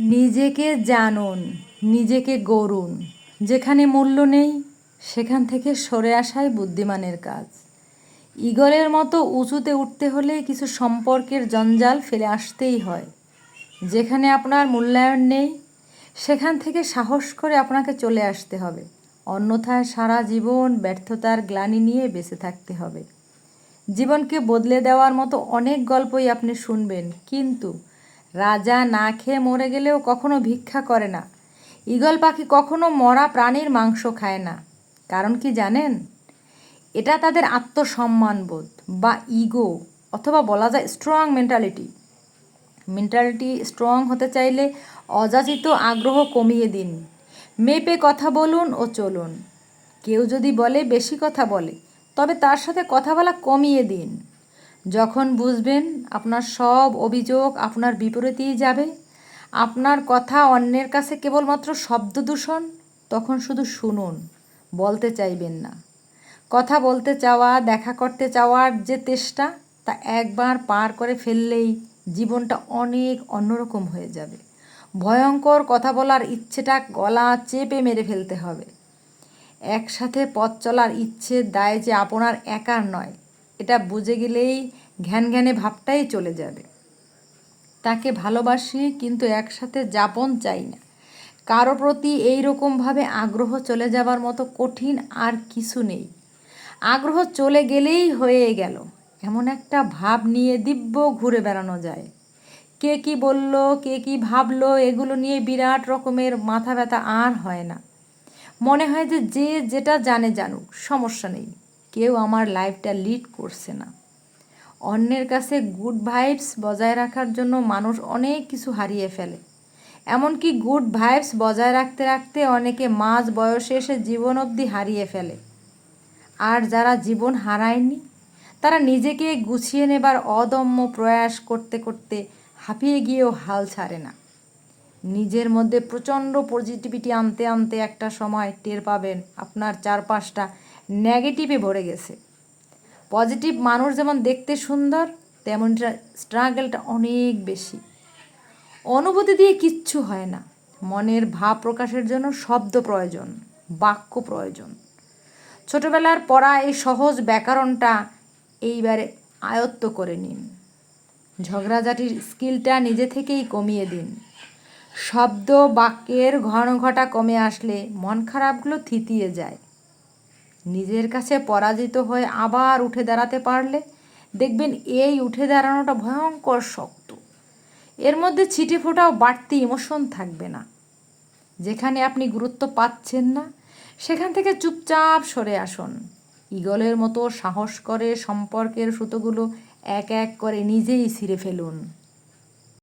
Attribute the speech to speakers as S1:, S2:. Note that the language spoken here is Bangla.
S1: নিজেকে জানুন, নিজেকে গড়ুন। যেখানে মূল্য নেই, সেখান থেকে সরে আসাই বুদ্ধিমানের কাজ। ঈগলের মতো উঁচুতে উঠতে হলে কিছু সম্পর্কের জঞ্জাল ফেলে আসতেই হয়। যেখানে আপনার মূল্যায়ন নেই, সেখান থেকে সাহস করে আপনাকে চলে আসতে হবে। অন্যথায় সারা জীবন ব্যর্থতার গ্লানি নিয়ে বেঁচে থাকতে হবে। জীবনকে বদলে দেওয়ার মতো অনেক গল্পই আপনি শুনবেন, কিন্তু রাজা না খেয়ে মরে গেলেও কখনো ভিক্ষা করে না। ঈগল পাখি কখনো মরা প্রাণীর মাংস খায় না। কারণ কি জানেন? এটা তাদের আত্মসম্মানবোধ বা ইগো অথবা বলা যায় স্ট্রং মেন্টালিটি মেন্টালিটি স্ট্রং হতে চাইলে অযাচিত আগ্রহ কমিয়ে দিন। মেপে কথা বলুন ও চলুন। কেউ যদি বলে, বেশি কথা বলে, তবে তার সাথে কথা বলা কমিয়ে দিন। যখন বুঝবেন আপনার সব অভিযোগ আপনার বিপরীতেই যাবে, আপনার কথা অন্যের কাছে কেবলমাত্র শব্দ দূষণ, তখন শুধু শুনুন, বলতে চাইবেন না। কথা বলতে চাওয়া, দেখা করতে চাওয়ার যে তেষ্টা, তা একবার পার করে ফেললেই জীবনটা অনেক অন্যরকম হয়ে যাবে। ভয়ঙ্কর কথা বলার ইচ্ছেটা গলা চেপে মেরে ফেলতে হবে। একসাথে পথ চলার ইচ্ছে দায় যে আপনার একার নয় এটা বুঝে গেলেই ঘ্যান ঘ্যানে ভাবটাই চলে যাবে। তাকে ভালোবাসি, কিন্তু একসাথে যাপন চাই না। কারও প্রতি এই রকমভাবে আগ্রহ চলে যাবার মতো কঠিন আর কিছু নেই। আগ্রহ চলে গেলেই হয়ে গেল। এমন একটা ভাব নিয়ে দিব্য ঘুরে বেড়ানো যায়। কে কি বলল, কে কি ভাবলো, এগুলো নিয়ে বিরাট রকমের মাথা ব্যথা আর হয় না। মনে হয় যে যে যেটা জানে জানুক, সমস্যা নেই। কেউ আমার লাইফটা লিড করছে না। অন্যের কাছে গুড ভাইবস বজায় রাখার জন্য মানুষ অনেক কিছু হারিয়ে ফেলে। এমনকি গুড ভাইবস বজায় রাখতে রাখতে অনেকে মাঝ বয়সে এসে জীবন অবধি হারিয়ে ফেলে। আর যারা জীবন হারায়নি, তারা নিজেকে গুছিয়ে নেবার অদম্য প্রয়াস করতে করতে হাঁপিয়ে গিয়েও হাল ছাড়ে না। নিজের মধ্যে প্রচণ্ড পজিটিভিটি আনতে আনতে একটা সময় টের পাবেন আপনার চারপাশটা নেগেটিভে ভরে গেছে। পজিটিভ মানুষ যেমন দেখতে সুন্দর, তেমন স্ট্রাগলটা অনেক বেশি। অনুভূতি দিয়ে কিচ্ছু হয় না। মনের ভাব প্রকাশের জন্য শব্দ প্রয়োজন, বাক্য প্রয়োজন। ছোটবেলার পড়া এই সহজ ব্যাকরণটা এইবারে আয়ত্ত করে নিন। ঝগড়াঝাটির স্কিলটা নিজে থেকেই কমিয়ে দিন। শব্দ বাক্যের ঘন ঘটা কমে আসলে মন খারাপগুলো থিতিয়ে যায়। নিজের কাছে পরাজিত হয়ে আবার উঠে দাঁড়াতে পারলে দেখবেন এই উঠে দাঁড়ানোটা ভয়ঙ্কর শক্ত। এর মধ্যে ছিটে ফোটাও বাড়তি ইমোশন থাকবে না। যেখানে আপনি গুরুত্ব পাচ্ছেন না, সেখান থেকে চুপচাপ সরে আসুন। ইগলের মতো সাহস করে সম্পর্কের সুতোগুলো এক এক করে নিজেই ছিঁড়ে ফেলুন।